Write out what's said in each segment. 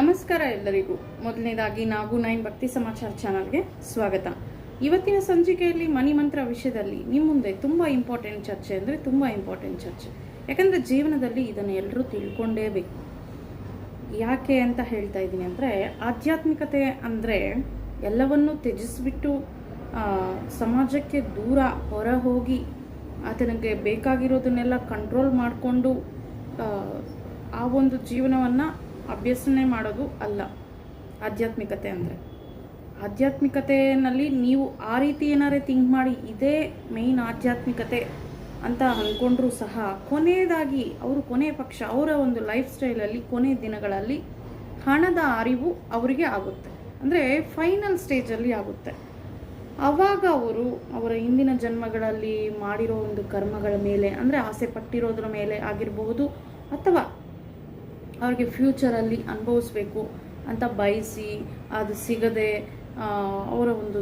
ನಮಸ್ಕಾರ ಎಲ್ಲರಿಗೂ. ಮೊದಲನೇದಾಗಿ ನಾಗು ನೈನ್ ಭಕ್ತಿ ಸಮಾಚಾರ ಚಾನಲ್ಗೆ ಸ್ವಾಗತ. ಇವತ್ತಿನ ಸಂಚಿಕೆಯಲ್ಲಿ ಮನಿ ಮಂತ್ರ ವಿಷಯದಲ್ಲಿ ನಿಮ್ಮ ಮುಂದೆ ತುಂಬ ಇಂಪಾರ್ಟೆಂಟ್ ಚರ್ಚೆ ಅಂದರೆ ತುಂಬ ಇಂಪಾರ್ಟೆಂಟ್ ಚರ್ಚೆ. ಯಾಕಂದರೆ ಜೀವನದಲ್ಲಿ ಇದನ್ನು ಎಲ್ಲರೂ ತಿಳ್ಕೊಂಡೇಬೇಕು ಯಾಕೆ ಅಂತ ಹೇಳ್ತಾ ಇದ್ದೀನಿ ಅಂದರೆ ಆಧ್ಯಾತ್ಮಿಕತೆ ಅಂದರೆ ಎಲ್ಲವನ್ನೂ ತ್ಯಜಿಸ್ಬಿಟ್ಟು ಸಮಾಜಕ್ಕೆ ದೂರ ಹೊರ ಹೋಗಿ ಆತನಿಗೆ ಬೇಕಾಗಿರೋದನ್ನೆಲ್ಲ ಕಂಟ್ರೋಲ್ ಮಾಡಿಕೊಂಡು ಆ ಒಂದು ಜೀವನವನ್ನು ಅಭ್ಯಸನೆ ಮಾಡೋದು ಅಲ್ಲ. ಆಧ್ಯಾತ್ಮಿಕತೆ ಅಂದರೆ. ಆಧ್ಯಾತ್ಮಿಕತೆಯಲ್ಲಿ ನೀವು ಆ ರೀತಿ ಏನಾರೇ ಥಿಂಕ್ ಮಾಡಿ ಇದೇ ಮೇಯ್ನ್ ಆಧ್ಯಾತ್ಮಿಕತೆ ಅಂತ ಅಂದ್ಕೊಂಡ್ರೂ ಸಹ ಕೊನೆಯದಾಗಿ ಅವರು ಕೊನೆ ಪಕ್ಷ, ಅವರ ಒಂದು ಲೈಫ್ ಸ್ಟೈಲಲ್ಲಿ ಕೊನೆ ದಿನಗಳಲ್ಲಿ ಹಣದ ಅರಿವು ಅವರಿಗೆ ಆಗುತ್ತೆ. ಅಂದರೆ ಫೈನಲ್ ಸ್ಟೇಜಲ್ಲಿ ಆಗುತ್ತೆ. ಆವಾಗ ಅವರು ಅವರ ಹಿಂದಿನ ಜನ್ಮಗಳಲ್ಲಿ ಮಾಡಿರೋ ಒಂದು ಕರ್ಮಗಳ ಮೇಲೆ, ಅಂದರೆ ಆಸೆ ಪಟ್ಟಿರೋದ್ರ ಮೇಲೆ ಆಗಿರಬಹುದು ಅಥವಾ ಅವ್ರಿಗೆ ಫ್ಯೂಚರಲ್ಲಿ ಅನುಭವಿಸ್ಬೇಕು ಅಂತ ಬಯಸಿ ಅದು ಸಿಗದೆ ಅವರ ಒಂದು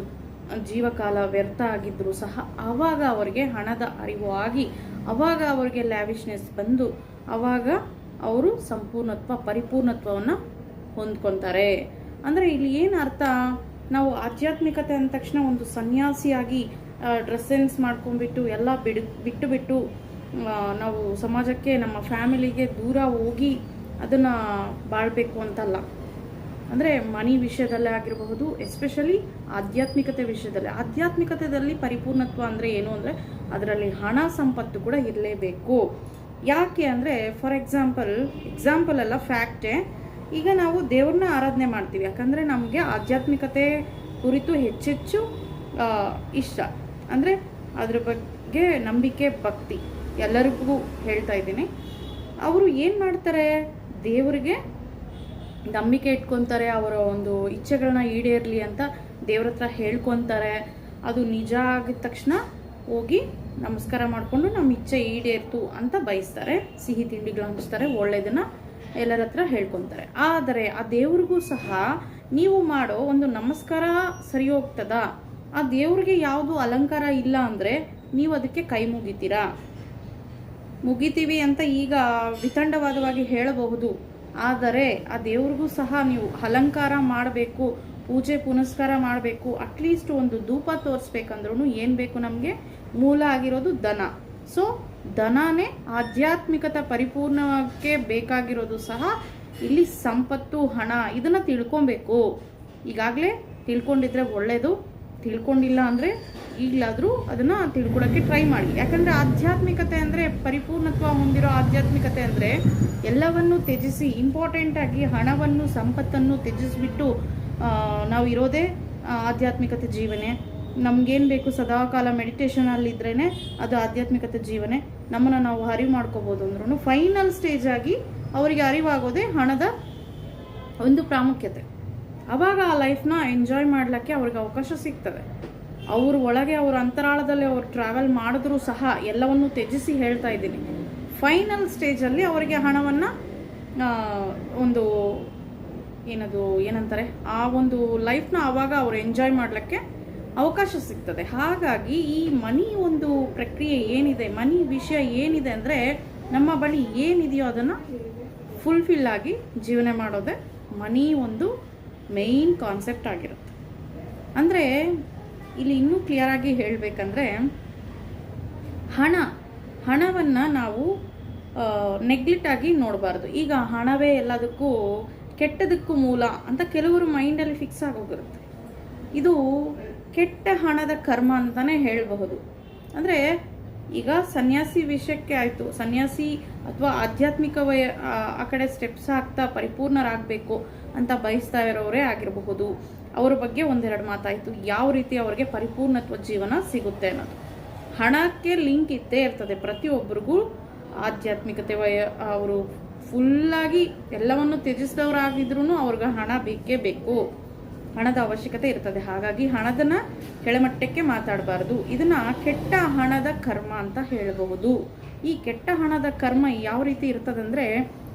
ಜೀವಕಾಲ ವ್ಯರ್ಥ ಆಗಿದ್ದರೂ ಸಹ ಆವಾಗ ಅವರಿಗೆ ಹಣದ ಅರಿವು ಆಗಿ ಆವಾಗ ಅವರಿಗೆ ಲ್ಯಾವಿಶ್ನೆಸ್ ಬಂದು ಆವಾಗ ಅವರು ಸಂಪೂರ್ಣತ್ವ, ಪರಿಪೂರ್ಣತ್ವವನ್ನು ಹೊಂದ್ಕೊತಾರೆ. ಅಂದರೆ ಇಲ್ಲಿ ಏನು ಅರ್ಥ? ನಾವು ಆಧ್ಯಾತ್ಮಿಕತೆ ಅಂದ ತಕ್ಷಣ ಒಂದು ಸನ್ಯಾಸಿಯಾಗಿ ಡ್ರೆಸ್ ಸೆನ್ಸ್ ಮಾಡ್ಕೊಂಡ್ಬಿಟ್ಟು ಎಲ್ಲ ಬಿಡು, ಬಿಟ್ಟು ನಾವು ಸಮಾಜಕ್ಕೆ ನಮ್ಮ ಫ್ಯಾಮಿಲಿಗೆ ದೂರ ಹೋಗಿ ಅದನ್ನು ಬಾಳ್ಬೇಕು ಅಂತಲ್ಲ. ಅಂದರೆ ಮನಿ ವಿಷಯದಲ್ಲೇ ಆಗಿರಬಹುದು ಎಸ್ಪೆಷಲಿ ಆಧ್ಯಾತ್ಮಿಕತೆ ವಿಷಯದಲ್ಲಿ. ಆಧ್ಯಾತ್ಮಿಕತೆಯಲ್ಲಿ ಪರಿಪೂರ್ಣತ್ವ ಅಂದರೆ ಏನು ಅಂದರೆ ಅದರಲ್ಲಿ ಹಣ ಸಂಪತ್ತು ಕೂಡ ಇರಲೇಬೇಕು. ಯಾಕೆ ಅಂದರೆ ಫಾರ್ ಎಕ್ಸಾಂಪಲ್ ಎಕ್ಸಾಂಪಲ್ ಅಲ್ಲ ಫ್ಯಾಕ್ಟೇ ಈಗ ನಾವು ದೇವ್ರನ್ನ ಆರಾಧನೆ ಮಾಡ್ತೀವಿ. ಯಾಕಂದರೆ ನಮಗೆ ಆಧ್ಯಾತ್ಮಿಕತೆ ಕುರಿತು ಹೆಚ್ಚೆಚ್ಚು ಇಷ್ಟ. ಅಂದರೆ ಅದ್ರ ಬಗ್ಗೆ ನಂಬಿಕೆ, ಭಕ್ತಿ ಎಲ್ಲರಿಗೂ ಹೇಳ್ತಾ ಇದ್ದೀನಿ. ಅವರು ಏನು ಮಾಡ್ತಾರೆ? ದೇವರಿಗೆ ನಂಬಿಕೆ ಇಟ್ಕೊತಾರೆ, ಅವರ ಒಂದು ಇಚ್ಛೆಗಳನ್ನ ಈಡೇರಲಿ ಅಂತ ದೇವ್ರ ಹತ್ರ ಹೇಳ್ಕೊತಾರೆ. ಅದು ನಿಜ ಆಗಿದ ತಕ್ಷಣ ಹೋಗಿ ನಮಸ್ಕಾರ ಮಾಡಿಕೊಂಡು ನಮ್ಮ ಇಚ್ಛೆ ಈಡೇರ್ತು ಅಂತ ಬಯಸ್ತಾರೆ. ಸಿಹಿ ತಿಂಡಿಗಳು ಹಂಚ್ತಾರೆ, ಒಳ್ಳೇದನ್ನ ಎಲ್ಲರ ಹತ್ರ ಹೇಳ್ಕೊತಾರೆ. ಆದರೆ ಆ ದೇವ್ರಿಗೂ ಸಹ ನೀವು ಮಾಡೋ ಒಂದು ನಮಸ್ಕಾರ ಸರಿ ಹೋಗ್ತದ ಆ ದೇವ್ರಿಗೆ ಯಾವುದು ಅಲಂಕಾರ ಇಲ್ಲ ಅಂದರೆ ನೀವು ಅದಕ್ಕೆ ಕೈ ಮುಗಿತೀರಾ? ಮುಗಿತೀವಿ ಅಂತ ಈಗ ವಿತಂಡವಾದವಾಗಿ ಹೇಳಬಹುದು. ಆದರೆ ಆ ದೇವ್ರಿಗೂ ಸಹ ನೀವು ಅಲಂಕಾರ ಮಾಡಬೇಕು, ಪೂಜೆ ಪುನಸ್ಕಾರ ಮಾಡಬೇಕು ಅಟ್ಲೀಸ್ಟ್ ಒಂದು ಧೂಪ ತೋರಿಸ್ಬೇಕಂದ್ರೂ ಏನು ಬೇಕು ನಮಗೆ? ಮೂಲ ಆಗಿರೋದು ದನ. ಸೊ ದನನೇ ಆಧ್ಯಾತ್ಮಿಕತೆ ಪರಿಪೂರ್ಣಕ್ಕೆ ಬೇಕಾಗಿರೋದು ಸಹ ಇಲ್ಲಿ ಸಂಪತ್ತು, ಹಣ, ಇದನ್ನು ತಿಳ್ಕೊಬೇಕು. ಈಗಾಗಲೇ ತಿಳ್ಕೊಂಡಿದ್ರೆ ಒಳ್ಳೆಯದು ತಿಳ್ಕೊಂಡಿಲ್ಲ ಅಂದರೆ ಈಗಲಾದರೂ ಅದನ್ನು ತಿಳ್ಕೊಳ್ಳೋಕ್ಕೆ ಟ್ರೈ ಮಾಡಿ. ಯಾಕಂದರೆ ಆಧ್ಯಾತ್ಮಿಕತೆ ಅಂದರೆ ಪರಿಪೂರ್ಣತ್ವ ಹೊಂದಿರೋ ಆಧ್ಯಾತ್ಮಿಕತೆ ಅಂದರೆ ಎಲ್ಲವನ್ನು ತ್ಯಜಿಸಿ ಇಂಪಾರ್ಟೆಂಟಾಗಿ ಹಣವನ್ನು, ಸಂಪತ್ತನ್ನು ತ್ಯಜಿಸಿಬಿಟ್ಟು ನಾವು ಇರೋದೇ ಆಧ್ಯಾತ್ಮಿಕತೆ ಜೀವನೆ. ನಮಗೇನು ಬೇಕು ಸದಾಕಾಲ ಮೆಡಿಟೇಷನಲ್ಲಿದ್ರೇ ಅದು ಆಧ್ಯಾತ್ಮಿಕತೆ ಜೀವನೆ. ನಮ್ಮನ್ನು ನಾವು ಅರಿವು ಮಾಡ್ಕೋಬೋದು ಅಂದ್ರೂ ಫೈನಲ್ ಸ್ಟೇಜ್ ಆಗಿ ಅವರಿಗೆ ಅರಿವಾಗೋದೇ ಹಣದ ಒಂದು ಪ್ರಾಮುಖ್ಯತೆ. ಆವಾಗ ಆ ಲೈಫ್ನ ಎಂಜಾಯ್ ಮಾಡಲಿಕ್ಕೆ ಅವ್ರಿಗೆ ಅವಕಾಶ ಸಿಗ್ತದೆ. ಅವ್ರ ಒಳಗೆ ಅವ್ರ ಅಂತರಾಳದಲ್ಲಿ ಅವ್ರು ಟ್ರಾವೆಲ್ ಮಾಡಿದ್ರೂ ಸಹ ಎಲ್ಲವನ್ನು ತ್ಯಜಿಸಿ ಹೇಳ್ತಾ ಇದ್ದೀನಿ. ಫೈನಲ್ ಸ್ಟೇಜಲ್ಲಿ ಅವರಿಗೆ ಹಣವನ್ನು ಒಂದು ಏನದು, ಏನಂತಾರೆ, ಆ ಒಂದು ಲೈಫ್ನ ಆವಾಗ ಅವ್ರು ಎಂಜಾಯ್ ಮಾಡಲಿಕ್ಕೆ ಅವಕಾಶ ಸಿಗ್ತದೆ. ಹಾಗಾಗಿ ಈ ಮನಿ ಒಂದು ಪ್ರಕ್ರಿಯೆ ಏನಿದೆ ಮನಿ ವಿಷಯ ಏನಿದೆ ಅಂದರೆ ನಮ್ಮ ಬಳಿ ಏನಿದೆಯೋ ಅದನ್ನು ಫುಲ್ಫಿಲ್ ಆಗಿ ಜೀವನ ಮಾಡೋದೇ ಮನಿ ಒಂದು ಮೇಯ್ನ್ ಕಾನ್ಸೆಪ್ಟ್ ಆಗಿರುತ್ತೆ. ಅಂದರೆ ಇಲ್ಲಿ ಇನ್ನೂ ಕ್ಲಿಯರ್ ಆಗಿ ಹೇಳಬೇಕಂದ್ರೆ ಹಣ, ಹಣವನ್ನು ನಾವು ನೆಗ್ಲೆಕ್ಟ್ ಆಗಿ ನೋಡಬಾರ್ದು. ಈಗ ಹಣವೇ ಎಲ್ಲದಕ್ಕೂ ಕೆಟ್ಟದಕ್ಕೂ ಮೂಲ ಅಂತ ಕೆಲವರು ಮೈಂಡಲ್ಲಿ ಫಿಕ್ಸ್ ಆಗೋಗಿರುತ್ತೆ ಇದು ಕೆಟ್ಟ ಹಣದ ಕರ್ಮ ಅಂತಲೇ ಹೇಳಬಹುದು. ಅಂದರೆ ಈಗ ಸನ್ಯಾಸಿ ವಿಷಯಕ್ಕೆ ಆಯಿತು. ಸನ್ಯಾಸಿ ಅಥವಾ ಆಧ್ಯಾತ್ಮಿಕ ವಯ, ಆ- ಕಡೆ ಸ್ಟೆಪ್ಸ್ ಹಾಕ್ತಾ ಪರಿಪೂರ್ಣರಾಗಬೇಕು ಅಂತ ಬಯಸ್ತಾ ಇರೋರೇ ಆಗಿರಬಹುದು. ಅವರ ಬಗ್ಗೆ ಒಂದೆರಡು ಮಾತಾಯಿತು. ಯಾವ ರೀತಿ ಅವರಿಗೆ ಪರಿಪೂರ್ಣತ್ವ ಜೀವನ ಸಿಗುತ್ತೆ ಅನ್ನೋದು. ಹಣಕ್ಕೆ ಲಿಂಕ್ ಇದ್ದೇ ಇರ್ತದೆ. ಪ್ರತಿಯೊಬ್ಬರಿಗೂ ಆಧ್ಯಾತ್ಮಿಕತೆ ವಯ, ಅವರು ಫುಲ್ಲಾಗಿ ಎಲ್ಲವನ್ನು ತ್ಯಜಿಸಿದವರಾಗಿದ್ರೂ ಅವ್ರಿಗೆ ಹಣ ಬೇಕೇ ಬೇಕು. ಹಣದ ಅವಶ್ಯಕತೆ ಇರ್ತದೆ. ಹಾಗಾಗಿ ಹಣದನ್ನ ಕೆಳಮಟ್ಟಕ್ಕೆ ಮಾತಾಡಬಾರ್ದು. ಇದನ್ನ ಕೆಟ್ಟ ಹಣದ ಕರ್ಮ ಅಂತ ಹೇಳಬಹುದು. ಈ ಕೆಟ್ಟ ಹಣದ ಕರ್ಮ ಯಾವ ರೀತಿ ಇರ್ತದಂದ್ರೆ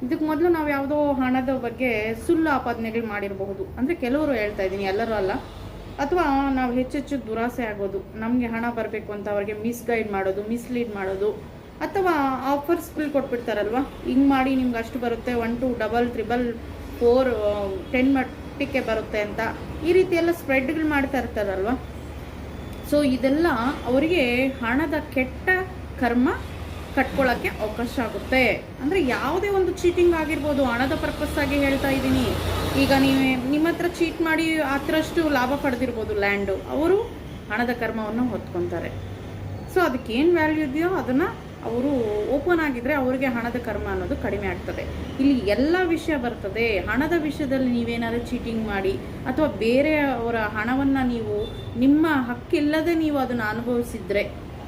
ಇದಕ್ಕೆ ಮೊದಲು ನಾವು ಯಾವುದೋ ಹಣದ ಬಗ್ಗೆ ಸುಳ್ಳು ಆಪಾದನೆಗಳು ಮಾಡಿರಬಹುದು. ಅಂದರೆ ಕೆಲವರು ಹೇಳ್ತಾ ಇದ್ದೀನಿ, ಎಲ್ಲರೂ ಅಲ್ಲ. ಅಥವಾ ನಾವು ಹೆಚ್ಚೆಚ್ಚು ದುರಾಸೆ ಆಗೋದು. ನಮಗೆ ಹಣ ಬರಬೇಕು ಅಂತ ಅವ್ರಿಗೆ ಮಿಸ್ಗೈಡ್ ಮಾಡೋದು ಮಿಸ್ಲೀಡ್ ಮಾಡೋದು. ಅಥವಾ ಆಫರ್ಸ್ಗಳು ಕೊಟ್ಬಿಡ್ತಾರಲ್ವ? ಹಿಂಗೆ ಮಾಡಿ ನಿಮ್ಗೆ ಅಷ್ಟು ಬರುತ್ತೆ one two double triple four ten ಮಟ್ಟಕ್ಕೆ ಬರುತ್ತೆ ಅಂತ ಈ ರೀತಿ ಎಲ್ಲ ಸ್ಪ್ರೆಡ್ಗಳು ಮಾಡ್ತಾ ಇರ್ತಾರಲ್ವ? ಸೊ ಇದೆಲ್ಲ ಅವರಿಗೆ ಹಣದ ಕೆಟ್ಟ ಕರ್ಮ ಕಟ್ಕೊಳ್ಳೋಕ್ಕೆ ಅವಕಾಶ ಆಗುತ್ತೆ. ಅಂದರೆ ಯಾವುದೇ ಒಂದು ಚೀಟಿಂಗ್ ಆಗಿರ್ಬೋದು, ಹಣದ ಪರ್ಪಸ್ ಆಗಿ ಹೇಳ್ತಾ ಇದ್ದೀನಿ. ಈಗ ನೀವೇ ನಿಮ್ಮ ಹತ್ರ ಚೀಟ್ ಮಾಡಿ ಹತ್ರಷ್ಟು ಲಾಭ ಪಡೆದಿರ್ಬೋದು ಲ್ಯಾಂಡು ಅವರು ಹಣದ ಕರ್ಮವನ್ನು ಹೊತ್ಕೊತಾರೆ. ಸೊ ಅದಕ್ಕೆ ಏನು ವ್ಯಾಲ್ಯೂ ಇದೆಯೋ ಅದನ್ನು ಅವರು ಓಪನ್ ಆಗಿದ್ರೆ ಅವರಿಗೆ ಹಣದ ಕರ್ಮ ಅನ್ನೋದು ಕಡಿಮೆ ಆಗ್ತದೆ. ಇಲ್ಲಿ ಎಲ್ಲ ವಿಷಯ ಬರ್ತದೆ. ಹಣದ ವಿಷಯದಲ್ಲಿ ನೀವೇನಾದರೂ ಚೀಟಿಂಗ್ ಮಾಡಿ ಅಥವಾ ಬೇರೆಯವರ ಹಣವನ್ನು ನೀವು ನಿಮ್ಮ ಹಕ್ಕಿಲ್ಲದೆ ನೀವು ಅದನ್ನು ಅನುಭವಿಸಿದ್ರೆ,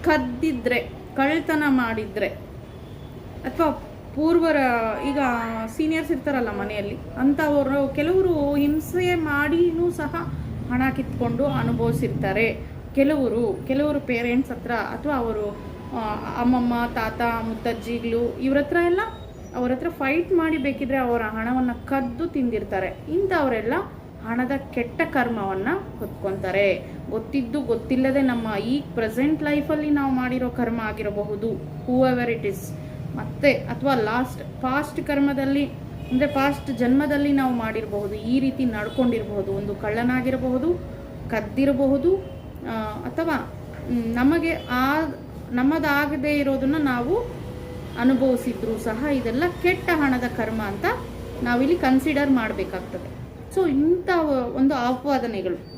ಕದ್ದಿದ್ರೆ ಕಳ್ತನ ಮಾಡಿದ್ರೆ ಅಥವಾ ಪೂರ್ವರ ಈಗ ಸೀನಿಯರ್ಸ್ ಇರ್ತಾರಲ್ಲ ಮನೆಯಲ್ಲಿ ಅಂಥವರು ಕೆಲವರು ಹಿಂಸೆ ಮಾಡಿನೂ ಸಹ ಹಣ ಕಿತ್ಕೊಂಡು ಅನುಭವಿಸಿರ್ತಾರೆ. ಕೆಲವರು ಕೆಲವರು ಪೇರೆಂಟ್ಸ್ ಹತ್ರ ಅಥವಾ ಅವರು ಅಮ್ಮಮ್ಮ, ತಾತ, ಮುತ್ತಜ್ಜಿಗಳು, ಇವ್ರ ಹತ್ರ ಎಲ್ಲ ಅವ್ರ ಹತ್ರ ಫೈಟ್ ಮಾಡಿ ಬೇಕಿದ್ರೆ ಅವರ ಹಣವನ್ನು ಕದ್ದು ತಿಂದಿರ್ತಾರೆ. ಇಂಥವರೆಲ್ಲ ಹಣದ ಕೆಟ್ಟ ಕರ್ಮವನ್ನು ಹೊತ್ಕೊತಾರೆ. ಗೊತ್ತಿದ್ದು ಗೊತ್ತಿಲ್ಲದೆ ನಮ್ಮ ಈ ಪ್ರೆಸೆಂಟ್ ಲೈಫಲ್ಲಿ ನಾವು ಮಾಡಿರೋ ಕರ್ಮ ಆಗಿರಬಹುದು. ಹೂ ಎವರ್ ಇಟ್ ಇಸ್ ಮತ್ತೆ ಅಥವಾ ಲಾಸ್ಟ್ ಪಾಸ್ಟ್ ಕರ್ಮದಲ್ಲಿ, ಅಂದರೆ ಪಾಸ್ಟ್ ಜನ್ಮದಲ್ಲಿ ನಾವು ಮಾಡಿರಬಹುದು, ಈ ರೀತಿ ನಡ್ಕೊಂಡಿರಬಹುದು, ಒಂದು ಕಳ್ಳನಾಗಿರಬಹುದು, ಕದ್ದಿರಬಹುದು ಅಥವಾ ನಮಗೆ ಆ ನಮ್ಮದಾಗದೇ ಇರೋದನ್ನ ನಾವು ಅನುಭವಿಸಿದ್ರು ಸಹ. ಇದೆಲ್ಲ ಕೆಟ್ಟ ಹಣದ ಕರ್ಮ ಅಂತ ನಾವಿಲ್ಲಿ ಕನ್ಸಿಡರ್ ಮಾಡಬೇಕಾಗ್ತದೆ. ಸೊ ಇಂಥ ಒಂದು ಆಪಾದನೆಗಳು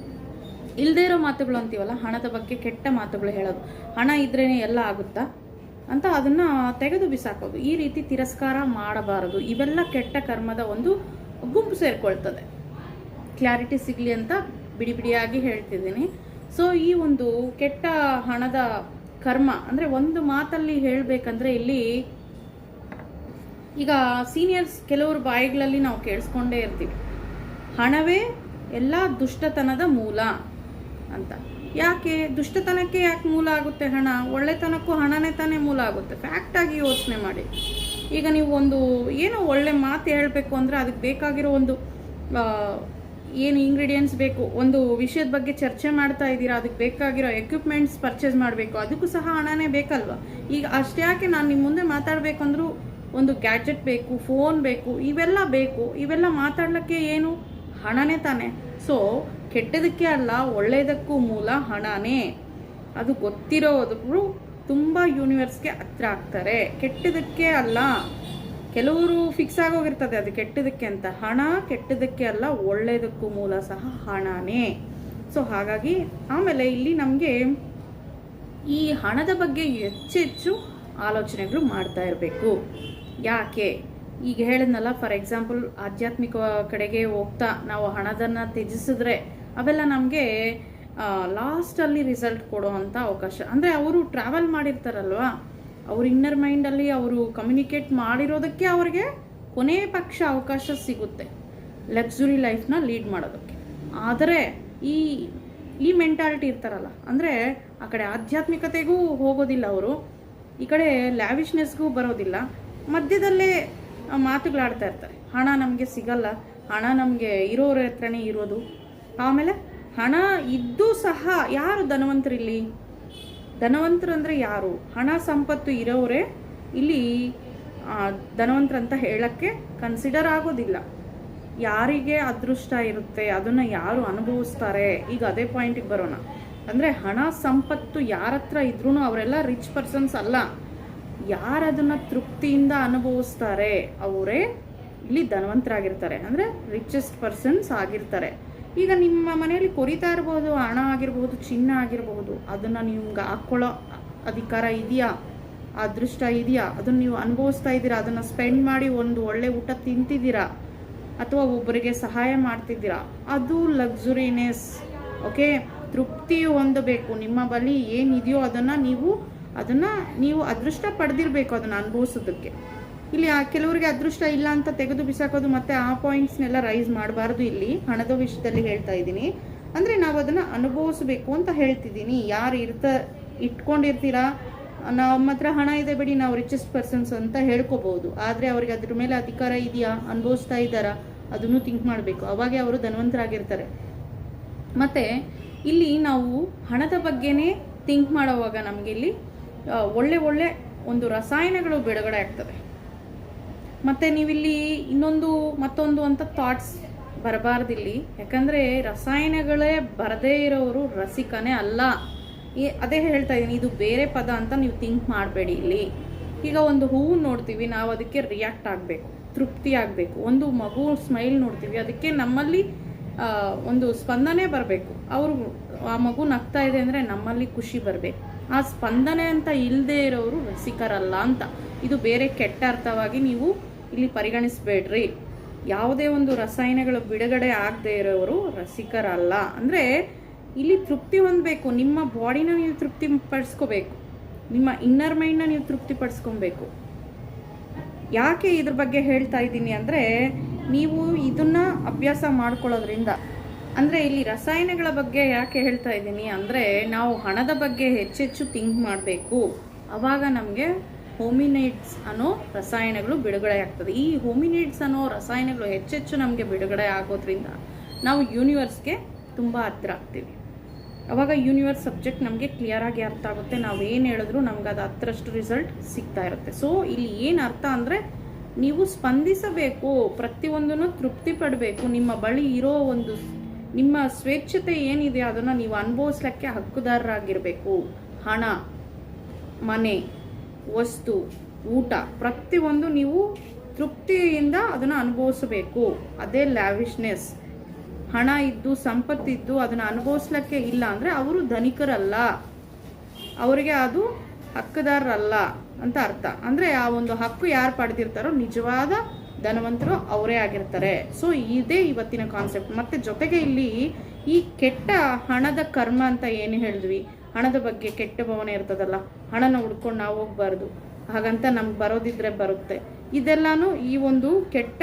ಇಲ್ಲದೇ ಇರೋ ಮಾತುಗಳು ಅಂತೀವಲ್ಲ, ಹಣದ ಬಗ್ಗೆ ಕೆಟ್ಟ ಮಾತುಗಳು ಹೇಳೋದು. ಹಣ ಇದ್ರೇ ಎಲ್ಲ ಆಗುತ್ತಾ? ಅಂತ ಅದನ್ನ ತೆಗೆದು ಬಿಸಾಕೋದು ಈ ರೀತಿ ತಿರಸ್ಕಾರ ಮಾಡಬಾರದು. ಇವೆಲ್ಲ ಕೆಟ್ಟ ಕರ್ಮದ ಒಂದು ಗುಂಪು ಸೇರಿಕೊಳ್ತದೆ. ಕ್ಲಾರಿಟಿ ಸಿಗಲಿ ಅಂತ ಬಿಡಿ ಬಿಡಿಯಾಗಿ ಹೇಳ್ತಿದ್ದೀನಿ. ಸೊ ಈ ಒಂದು ಕೆಟ್ಟ ಹಣದ ಕರ್ಮ, ಅಂದರೆ ಒಂದು ಮಾತಲ್ಲಿ ಹೇಳಬೇಕಂದ್ರೆ ಇಲ್ಲಿ ಈಗ ಸೀನಿಯರ್ಸ್ ಕೆಲವರು ಬಾಯಿಗಳಲ್ಲಿ ನಾವು ಕೇಳಿಸ್ಕೊಂಡೇ ಇರ್ತೀವಿ. ಹಣವೇ ಎಲ್ಲ ದುಷ್ಟತನದ ಮೂಲ ಅಂತ. ಯಾಕೆ? ದುಷ್ಟತನಕ್ಕೆ ಯಾಕೆ ಮೂಲ ಆಗುತ್ತೆ ಹಣ? ಒಳ್ಳೆತನಕ್ಕೂ ಹಣನೇ ತಾನೇ ಮೂಲ ಆಗುತ್ತೆ. ಫ್ಯಾಕ್ಟ್ ಆಗಿ ಯೋಚನೆ ಮಾಡಿ. ಈಗ ನೀವು ಒಂದು ಏನೋ ಒಳ್ಳೆ ಮಾತು ಹೇಳಬೇಕು ಅಂದರೆ ಅದಕ್ಕೆ ಬೇಕಾಗಿರೋ ಒಂದು ಏನು ಇಂಗ್ರೀಡಿಯೆಂಟ್ಸ್ ಬೇಕು, ಒಂದು ವಿಷಯದ ಬಗ್ಗೆ ಚರ್ಚೆ ಮಾಡ್ತಾ ಇದ್ದೀರಾ, ಅದಕ್ಕೆ ಬೇಕಾಗಿರೋ ಎಕ್ವಿಪ್ಮೆಂಟ್ಸ್ ಪರ್ಚೇಸ್ ಮಾಡಬೇಕು, ಅದಕ್ಕೂ ಸಹ ಹಣನೇ ಬೇಕಲ್ವಾ? ಈಗ ಅಷ್ಟೇ ಯಾಕೆ ನಾನು ನಿಮ್ಮ ಮುಂದೆ ಮಾತಾಡಬೇಕಂದ್ರೂ ಒಂದು ಗ್ಯಾಜೆಟ್ ಬೇಕು ಫೋನ್ ಬೇಕು, ಇವೆಲ್ಲ ಬೇಕು, ಇವೆಲ್ಲ ಮಾತಾಡ್ಲಿಕ್ಕೆ ಏನು? ಹಣನೇ ತಾನೆ. ಸೊ ಕೆಟ್ಟದಕ್ಕೆ ಅಲ್ಲ ಒಳ್ಳೆಯದಕ್ಕೂ ಮೂಲ ಹಣನೇ. ಅದು ಗೊತ್ತಿರೋದ್ರು ತುಂಬ ಯೂನಿವರ್ಸ್ಗೆ ಹತ್ರ ಆಗ್ತಾರೆ. ಕೆಟ್ಟದಕ್ಕೆ ಅಲ್ಲ. ಕೆಲವರು ಫಿಕ್ಸ್ ಆಗೋಗಿರ್ತದೆ, ಅದು ಕೆಟ್ಟದಕ್ಕೆ ಅಂತ. ಹಣ ಕೆಟ್ಟದಕ್ಕೆ ಅಲ್ಲ ಒಳ್ಳೆಯದಕ್ಕೂ ಮೂಲ ಸಹ ಹಣನೇ. ಸೊ ಹಾಗಾಗಿ ಆಮೇಲೆ ಇಲ್ಲಿ ನಮಗೆ ಈ ಹಣದ ಬಗ್ಗೆ ಹೆಚ್ಚೆಚ್ಚು ಆಲೋಚನೆಗಳು ಮಾಡ್ತಾ ಇರಬೇಕು. ಯಾಕೆ? ಈಗ ಹೇಳಿದ್ನಲ್ಲ ಫಾರ್ ಎಕ್ಸಾಂಪಲ್ ಆಧ್ಯಾತ್ಮಿಕ ಕಡೆಗೆ ಹೋಗ್ತಾ ನಾವು ಹಣದನ್ನು ತ್ಯಜಿಸಿದ್ರೆ ಅವೆಲ್ಲ ನಮಗೆ ಲಾಸ್ಟಲ್ಲಿ ರಿಸಲ್ಟ್ ಕೊಡೋ ಅವಕಾಶ. ಅಂದರೆ ಅವರು ಟ್ರಾವೆಲ್ ಮಾಡಿರ್ತಾರಲ್ವಾ? ಅವ್ರ ಇನ್ನರ್ ಮೈಂಡಲ್ಲಿ ಅವರು ಕಮ್ಯುನಿಕೇಟ್ ಮಾಡಿರೋದಕ್ಕೆ ಅವ್ರಿಗೆ ಕೊನೆ ಪಕ್ಷ ಅವಕಾಶ ಸಿಗುತ್ತೆ. ಲಕ್ಸುರಿ ಲೈಫ್ನ ಲೀಡ್ ಮಾಡೋದಕ್ಕೆ. ಆದರೆ ಈ ಈ ಮೆಂಟಾಲಿಟಿ ಇರ್ತಾರಲ್ಲ, ಅಂದರೆ ಆ ಕಡೆ ಆಧ್ಯಾತ್ಮಿಕತೆಗೂ ಹೋಗೋದಿಲ್ಲ ಅವರು, ಈ ಕಡೆ ಲ್ಯಾವಿಶ್ನೆಸ್ಗೂ ಬರೋದಿಲ್ಲ. ಮಧ್ಯದಲ್ಲೇ ಮಾತುಗಳಾಡ್ತಾ ಇರ್ತಾರೆ. ಹಣ ನಮಗೆ ಸಿಗಲ್ಲ, ಹಣ ನಮಗೆ ಇರೋರ ಹತ್ರನೇ ಇರೋದು. ಆಮೇಲೆ ಹಣ ಇದ್ದು ಸಹ ಯಾರು ಧನವಂತರಿಲ್ಲಿ? ಧನವಂತರು ಅಂದರೆ ಯಾರು? ಹಣ ಸಂಪತ್ತು ಇರೋರೇ ಇಲ್ಲಿ ಧನವಂತರು ಅಂತ ಹೇಳಕ್ಕೆ ಕನ್ಸಿಡರ್ ಆಗೋದಿಲ್ಲ. ಯಾರಿಗೆ ಅದೃಷ್ಟ ಇರುತ್ತೆ, ಅದನ್ನು ಯಾರು ಅನುಭವಿಸ್ತಾರೆ? ಈಗ ಅದೇ ಪಾಯಿಂಟಿಗೆ ಬರೋಣ. ಅಂದರೆ ಹಣ ಸಂಪತ್ತು ಯಾರ ಹತ್ರ ಇದ್ರೂ ಅವರೆಲ್ಲ ರಿಚ್ ಪರ್ಸನ್ಸ್ ಅಲ್ಲ. ಯಾರು ಅದನ್ನು ತೃಪ್ತಿಯಿಂದ ಅನುಭವಿಸ್ತಾರೆ? ಅವರೇ ಇಲ್ಲಿ ಧನವಂತರಾಗಿರ್ತಾರೆ. ಅಂದರೆ ರಿಚೆಸ್ಟ್ ಪರ್ಸನ್ಸ್ ಆಗಿರ್ತಾರೆ. ಈಗ ನಿಮ್ಮ ಮನೆಯಲ್ಲಿ ಕೊರಿತಾ ಇರ್ಬೋದು, ಹಣ ಆಗಿರ್ಬೋದು, ಚಿನ್ನ ಆಗಿರಬಹುದು ಅದನ್ನು ನಿಮ್ಗೆ ಹಾಕ್ಕೊಳ್ಳೋ ಅಧಿಕಾರ ಇದೆಯಾ? ಅದೃಷ್ಟ ಇದೆಯಾ? ಅದನ್ನು ನೀವು ಅನುಭವಿಸ್ತಾ ಇದ್ದೀರಾ? ಅದನ್ನು ಸ್ಪೆಂಡ್ ಮಾಡಿ ಒಂದು ಒಳ್ಳೆ ಊಟ ತಿಂತಿದ್ದೀರಾ? ಅಥವಾ ಒಬ್ಬರಿಗೆ ಸಹಾಯ ಮಾಡ್ತಿದ್ದೀರಾ? ಅದು ಲಕ್ಸುರಿನೆಸ್ ಓಕೆ ತೃಪ್ತಿ ಹೊಂದಬೇಕು ನಿಮ್ಮ ಬಳಿ ಏನಿದೆಯೋ ಅದನ್ನು ನೀವು ಅದನ್ನು ನೀವು ಅದೃಷ್ಟ ಪಡೆದಿರಬೇಕು, ಅದನ್ನು ಅನುಭವಿಸೋದಕ್ಕೆ. ಇಲ್ಲಿ ಕೆಲವರಿಗೆ ಅದೃಷ್ಟ ಇಲ್ಲ ಅಂತ ತೆಗೆದು ಬಿಸಾಕೋದು ಮತ್ತೆ ಆ ಪಾಯಿಂಟ್ಸ್ನೆಲ್ಲ ರೈಸ್ ಮಾಡಬಾರ್ದು ಇಲ್ಲಿ ಹಣದ ವಿಷಯದಲ್ಲಿ ಹೇಳ್ತಾ ಇದ್ದೀನಿ. ಅಂದರೆ ನಾವು ಅದನ್ನು ಅನುಭವಿಸ್ಬೇಕು ಅಂತ ಹೇಳ್ತಿದ್ದೀನಿ. ಯಾರು ಇರ್ತ, ಇಟ್ಕೊಂಡಿರ್ತೀರಾ? ನಮ್ಮ ಹತ್ರ ಹಣ ಇದೆ ಬಿಡಿ, ನಾವು ರಿಚೆಸ್ಟ್ ಪರ್ಸನ್ಸ್ ಅಂತ ಹೇಳ್ಕೋಬಹುದು ಆದರೆ ಅವ್ರಿಗೆ ಅದ್ರ ಮೇಲೆ ಅಧಿಕಾರ ಇದೆಯಾ? ಅನುಭವಿಸ್ತಾ ಇದ್ದಾರಾ? ಅದನ್ನು ಥಿಂಕ್ ಮಾಡಬೇಕು. ಅವಾಗೆ ಅವರು ಧನವಂತರಾಗಿರ್ತಾರೆ. ಮತ್ತು ಇಲ್ಲಿ ನಾವು ಹಣದ ಬಗ್ಗೆನೇ ಥಿಂಕ್ ಮಾಡೋವಾಗ ನಮಗೆ ಇಲ್ಲಿ ಒಳ್ಳೆ ಒಳ್ಳೆ ಒಂದು ರಸಾಯನಗಳು ಬಿಡುಗಡೆ ಆಗ್ತವೆ. ಮತ್ತು ನೀವಿಲ್ಲಿ ಇನ್ನೊಂದು ಮತ್ತೊಂದು ಅಂತ ಥಾಟ್ಸ್ ಬರಬಾರ್ದಿಲ್ಲಿ. ಯಾಕಂದರೆ ರಸಾಯನಗಳೇ ಬರದೇ ಇರೋರು ರಸಿಕನೇ ಅಲ್ಲ. ಅದೇ ಹೇಳ್ತಾ ಇದ್ದೀನಿ ಇದು ಬೇರೆ ಪದ ಅಂತ ನೀವು ಥಿಂಕ್ ಮಾಡಬೇಡಿ ಇಲ್ಲಿ. ಈಗ ಒಂದು ಹೂವು ನೋಡ್ತೀವಿ, ನಾವು ಅದಕ್ಕೆ ರಿಯಾಕ್ಟ್ ಆಗಬೇಕು, ತೃಪ್ತಿ ಆಗಬೇಕು. ಒಂದು ಮಗು ಸ್ಮೈಲ್ ನೋಡ್ತೀವಿ, ಅದಕ್ಕೆ ನಮ್ಮಲ್ಲಿ ಒಂದು ಸ್ಪಂದನೆ ಬರಬೇಕು. ಅವರು, ಆ ಮಗು ನಗ್ತಾ ಇದೆ ಅಂದರೆ ನಮ್ಮಲ್ಲಿ ಖುಷಿ ಬರಬೇಕು. ಆ ಸ್ಪಂದನೆ ಅಂತ ಇಲ್ಲದೆ ಇರೋರು ರಸಿಕರಲ್ಲ ಅಂತ. ಇದು ಬೇರೆ ಕೆಟ್ಟ ಅರ್ಥವಾಗಿ ನೀವು ಇಲ್ಲಿ ಪರಿಗಣಿಸಬೇಡ್ರಿ. ಯಾವುದೇ ಒಂದು ರಸಾಯನಗಳು ಬಿಡುಗಡೆ ಆಗದೆ ಇರೋರು ರಸಿಕರಲ್ಲ. ಅಂದರೆ ಇಲ್ಲಿ ತೃಪ್ತಿ ಹೊಂದಬೇಕು. ನಿಮ್ಮ ಬಾಡಿನ ನೀವು ತೃಪ್ತಿ ಪಡಿಸ್ಕೋಬೇಕು. ನಿಮ್ಮ ಇನ್ನರ್ ಮೈಂಡ್ನ ನೀವು ತೃಪ್ತಿ ಪಡಿಸ್ಕೊಬೇಕು. ಯಾಕೆ ಇದ್ರ ಬಗ್ಗೆ ಹೇಳ್ತಾ ಇದ್ದೀನಿ ಅಂದರೆ ನೀವು ಇದನ್ನ ಅಭ್ಯಾಸ ಮಾಡ್ಕೊಳ್ಳೋದ್ರಿಂದ. ಅಂದರೆ ಇಲ್ಲಿ ರಸಾಯನಗಳ ಬಗ್ಗೆ ಯಾಕೆ ಹೇಳ್ತಾ ಇದ್ದೀನಿ ಅಂದರೆ ನಾವು ಹಣದ ಬಗ್ಗೆ ಹೆಚ್ಚೆಚ್ಚು ಥಿಂಕ್ ಮಾಡಬೇಕು. ಆವಾಗ ನಮಗೆ ಹೋಮಿನೈಡ್ಸ್ ಅನ್ನೋ ರಸಾಯನಗಳು ಬಿಡುಗಡೆ ಆಗ್ತದೆ. ಈ ಹೋಮಿನೇಟ್ಸ್ ಅನ್ನೋ ರಸಾಯನಗಳು ಹೆಚ್ಚೆಚ್ಚು ನಮಗೆ ಬಿಡುಗಡೆ ಆಗೋದ್ರಿಂದ ನಾವು ಯೂನಿವರ್ಸ್ಗೆ ತುಂಬ ಹತ್ರ ಆಗ್ತೀವಿ. ಅವಾಗ ಯೂನಿವರ್ಸ್ ಸಬ್ಜೆಕ್ಟ್ ನಮಗೆ ಕ್ಲಿಯರ್ ಆಗಿ ಅರ್ಥ ಆಗುತ್ತೆ. ನಾವು ಏನು ಹೇಳಿದ್ರು ನಮ್ಗೆ ಅದು ಹತ್ತರಷ್ಟು ರಿಸಲ್ಟ್ ಸಿಗ್ತಾ ಇರುತ್ತೆ. ಸೊ ಇಲ್ಲಿ ಏನು ಅರ್ಥ ಅಂದರೆ ನೀವು ಸ್ಪಂದಿಸಬೇಕು, ಪ್ರತಿಯೊಂದನ್ನು ತೃಪ್ತಿ ಪಡಬೇಕು. ನಿಮ್ಮ ಬಳಿ ಇರೋ ಒಂದು ನಿಮ್ಮ ಸ್ವೇಚ್ಛತೆ ಏನಿದೆ ಅದನ್ನು ನೀವು ಅನುಭವಿಸ್ಲಿಕ್ಕೆ ಹಕ್ಕುದಾರರಾಗಿರಬೇಕು. ಹಣ, ಮನೆ ವಸ್ತು, ಊಟ, ಪ್ರತಿಯೊಂದು ನೀವು ತೃಪ್ತಿಯಿಂದ ಅದನ್ನು ಅನುಭವಿಸಬೇಕು. ಅದೇ ಲ್ಯಾವಿಶ್ನೆಸ್ ಹಣ ಇದ್ದು ಸಂಪತ್ತಿದ್ದು ಅದನ್ನು ಅನುಭವಿಸ್ಲಿಕ್ಕೆ ಇಲ್ಲ ಅಂದರೆ ಅವರು ಧನಿಕರಲ್ಲ. ಅವರಿಗೆ ಅದು ಹಕ್ಕದಾರರಲ್ಲ ಅಂತ ಅರ್ಥ. ಅಂದರೆ ಆ ಒಂದು ಹಕ್ಕು ಯಾರು ಪಡೆದಿರ್ತಾರೋ ನಿಜವಾದ ಧನವಂತರು ಅವರೇ ಆಗಿರ್ತಾರೆ. ಸೊ ಇದೇ ಇವತ್ತಿನ ಕಾನ್ಸೆಪ್ಟ್ ಮತ್ತೆ ಜೊತೆಗೆ ಇಲ್ಲಿ ಈ ಕೆಟ್ಟ ಹಣದ ಕರ್ಮ ಅಂತ ಏನು ಹೇಳಿದ್ವಿ? ಹಣದ ಬಗ್ಗೆ ಕೆಟ್ಟ ಭಾವನೆ ಇರ್ತದಲ್ಲ, ಹಣನ ಹುಡ್ಕೊಂಡು ನಾವು ಹೋಗ್ಬಾರ್ದು. ಹಾಗಂತ ನಮ್ಗೆ ಬರೋದಿದ್ರೆ ಬರುತ್ತೆ. ಇದೆಲ್ಲಾನು ಈ ಒಂದು ಕೆಟ್ಟ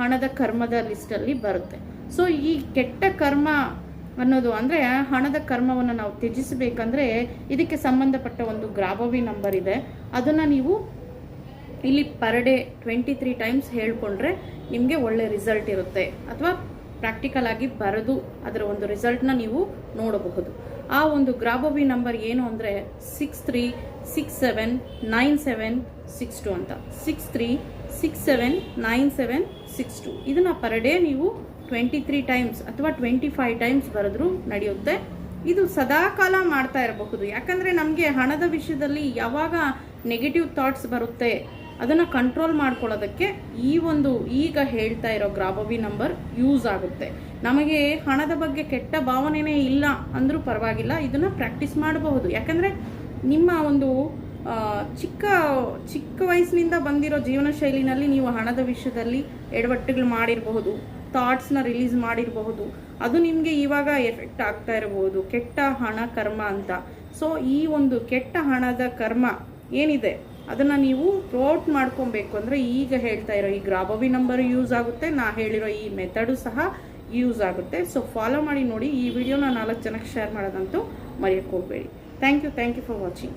ಹಣದ ಕರ್ಮದ ಲಿಸ್ಟಲ್ಲಿ ಬರುತ್ತೆ. ಸೊ, ಈ ಕೆಟ್ಟ ಕರ್ಮ ಅನ್ನೋದು ಅಂದರೆ ಹಣದ ಕರ್ಮವನ್ನು ನಾವು ತ್ಯಜಿಸಬೇಕಂದ್ರೆ ಇದಕ್ಕೆ ಸಂಬಂಧಪಟ್ಟ ಒಂದು ಗ್ರಾಬವಿ ನಂಬರ್ ಇದೆ. ಅದನ್ನು ನೀವು ಇಲ್ಲಿ per day twenty three times ಹೇಳ್ಕೊಂಡ್ರೆ ನಿಮಗೆ ಒಳ್ಳೆ ರಿಸಲ್ಟ್ ಇರುತ್ತೆ. ಅಥವಾ ಪ್ರಾಕ್ಟಿಕಲ್ ಆಗಿ ಬರೆದು ಅದರ ಒಂದು ರಿಸಲ್ಟ್ನ ನೀವು ನೋಡಬಹುದು. ಆ ಒಂದು ಗ್ರಾಬೋವಿ ನಂಬರ್ ಏನು ಅಂದರೆ six three six seven nine seven six two ಅಂತ. Six three six seven nine seven six two ಇದನ್ನು ಪರ್ ಡೇ ನೀವು ಟ್ವೆಂಟಿ ತ್ರೀ ಟೈಮ್ಸ್ ಅಥವಾ ಟ್ವೆಂಟಿ ಫೈವ್ ಟೈಮ್ಸ್ ಬರೆದ್ರೂ ನಡೆಯುತ್ತೆ. ಇದು ಸದಾಕಾಲ ಮಾಡ್ತಾ ಇರಬಹುದು. ಯಾಕಂದರೆ ನಮಗೆ ಹಣದ ವಿಷಯದಲ್ಲಿ ಯಾವಾಗ ನೆಗೆಟಿವ್ ಥಾಟ್ಸ್ ಬರುತ್ತೆ ಅದನ್ನು ಕಂಟ್ರೋಲ್ ಮಾಡ್ಕೊಳ್ಳೋದಕ್ಕೆ ಈ ಒಂದು ಈಗ ಹೇಳ್ತಾ ಇರೋ ಗ್ರಾಬವಿ ನಂಬರ್ ಯೂಸ್ ಆಗುತ್ತೆ. ನಮಗೆ ಹಣದ ಬಗ್ಗೆ ಕೆಟ್ಟ ಭಾವನೆನೇ ಇಲ್ಲ ಅಂದರೂ ಪರವಾಗಿಲ್ಲ, ಇದನ್ನು ಪ್ರಾಕ್ಟೀಸ್ ಮಾಡಬಹುದು. ಯಾಕಂದರೆ ನಿಮ್ಮ ಒಂದು ಚಿಕ್ಕ ಚಿಕ್ಕ ವಯಸ್ಸಿನಿಂದ ಬಂದಿರೋ ಜೀವನ ಶೈಲಿನಲ್ಲಿ ನೀವು ಹಣದ ವಿಷಯದಲ್ಲಿ ಎಡವಟ್ಟುಗಳು ಮಾಡಿರಬಹುದು ಥಾಟ್ಸ್ನ ರಿಲೀಸ್ ಮಾಡಿರಬಹುದು, ಅದು ನಿಮಗೆ ಇವಾಗ ಎಫೆಕ್ಟ್ ಆಗ್ತಾ ಇರಬಹುದು. ಕೆಟ್ಟ ಹಣ, ಕರ್ಮ ಅಂತ. ಸೊ ಈ ಒಂದು ಕೆಟ್ಟ ಹಣದ ಕರ್ಮ ಏನಿದೆ? ಅದನ್ನು ನೀವು ರೋಟ್ ಮಾಡ್ಕೊಬೇಕು ಅಂದರೆ ಈಗ ಹೇಳ್ತಾ ಇರೋ ಈ ಗ್ರಾಬವಿ ನಂಬರ್ ಯೂಸ್ ಆಗುತ್ತೆ. ನಾ ಹೇಳಿರೋ ಈ ಮೆಥಡು ಸಹ ಯೂಸ್ ಆಗುತ್ತೆ. ಸೊ ಫಾಲೋ ಮಾಡಿ ನೋಡಿ ಈ ವಿಡಿಯೋನ ನಾಲ್ಕು ಜನಕ್ಕೆ ಶೇರ್ ಮಾಡೋದಂತೂ ಮರೆಯೋಕ್ಕೆ ಹೋಗಬೇಡಿ. Thank you thank you for watching